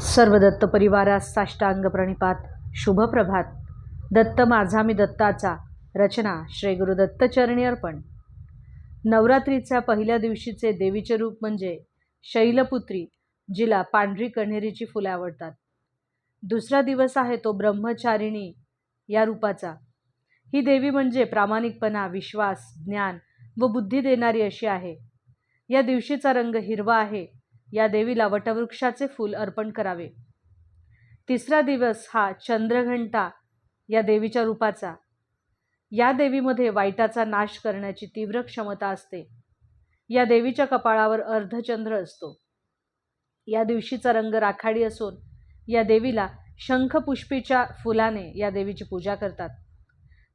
सर्व दत्त परिवारास साष्टांग प्रणिपात. शुभ प्रभात. दत्त माझा मी दत्ताचा. रचना श्री गुरु दत्तचरणी अर्पण. नवरात्रीच्या पहिल्या दिवशीचे देवीचे रूप म्हणजे शैलपुत्री जिला पांढरी कण्हेरीची फुले आवडतात. दुसरा दिवस आहे तो ब्रह्मचारिणी या रूपाचा. ही देवी म्हणजे प्रामाणिकपणा विश्वास ज्ञान व बुद्धी देणारी अशी आहे. या दिवशीचा रंग हिरवा आहे. या देवीला वटवृक्षाचे फूल अर्पण करावे. तिसरा दिवस हा चंद्रघंटा या देवीच्या रूपाचा. या देवीमध्ये वाईटाचा नाश करण्याची तीव्र क्षमता असते. या देवीच्या कपाळावर अर्धचंद्र असतो. या दिवशीचा रंग राखाडी असून या देवीला शंखपुष्पीच्या फुलाने या देवीची पूजा करतात.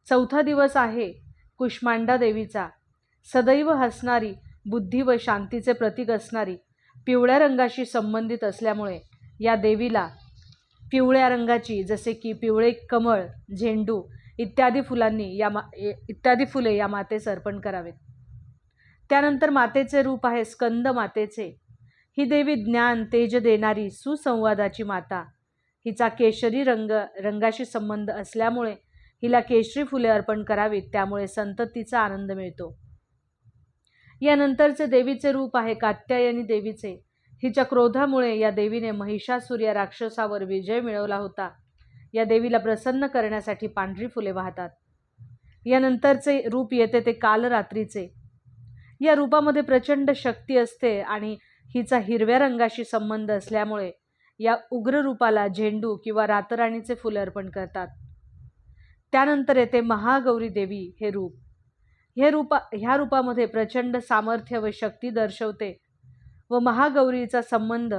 चौथा दिवस आहे कुष्मांडा देवीचा. सदैव हसणारी बुद्धी व शांतीचे प्रतीक असणारी पिवळ्या रंगाशी संबंधित असल्यामुळे या देवीला पिवळ्या रंगाची जसे की पिवळे कमळ झेंडू इत्यादी फुलांनी या मा ए- इत्यादी फुले या मातेस अर्पण करावेत. त्यानंतर मातेचे रूप आहे स्कंद मातेचे. ही देवी ज्ञान तेज देणारी सुसंवादाची माता. हिचा केशरी रंग रंगाशी संबंध असल्यामुळे हिला केशरी फुले अर्पण करावीत त्यामुळे संततीचा आनंद मिळतो. यानंतरचे देवीचे रूप आहे कात्यायनी देवीचे. हिच्या क्रोधामुळे या देवीने महिषासूर या राक्षसावर विजय मिळवला होता. या देवीला प्रसन्न करण्यासाठी पांढरी फुले वाहतात. यानंतरचे रूप येते ते कालरात्रीचे. या रूपामध्ये प्रचंड शक्ती असते आणि हिचा हिरव्या रंगाशी संबंध असल्यामुळे या उग्र रूपाला झेंडू किंवा रातराणीचे फुले अर्पण करतात. त्यानंतर येते महागौरी देवी हे रूप. हे रूपा ह्या रूपामध्ये प्रचंड सामर्थ्य व शक्ती दर्शवते व महागौरीचा संबंध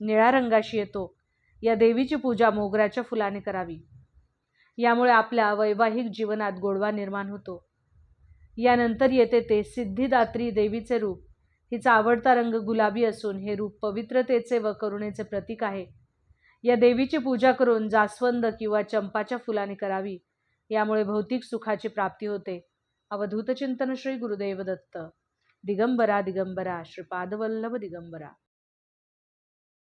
निळ्या रंगाशी येतो. या देवीची पूजा मोगऱ्याच्या फुलाने करावी. यामुळे आपल्या वैवाहिक जीवनात गोडवा निर्माण होतो. यानंतर येते ते सिद्धिदात्री देवीचे रूप. हिचा आवडता रंग गुलाबी असून हे रूप पवित्रतेचे व करुणेचे प्रतीक आहे. या देवीची पूजा करून जास्वंद किंवा चंपाच्या फुलाने करावी. यामुळे भौतिक सुखाची प्राप्ती होते. अवधूत चिंतन श्री गुरुदेव दत्त दिगंबरा दिगंबरा श्रीपादवल्लभ दिगंबरा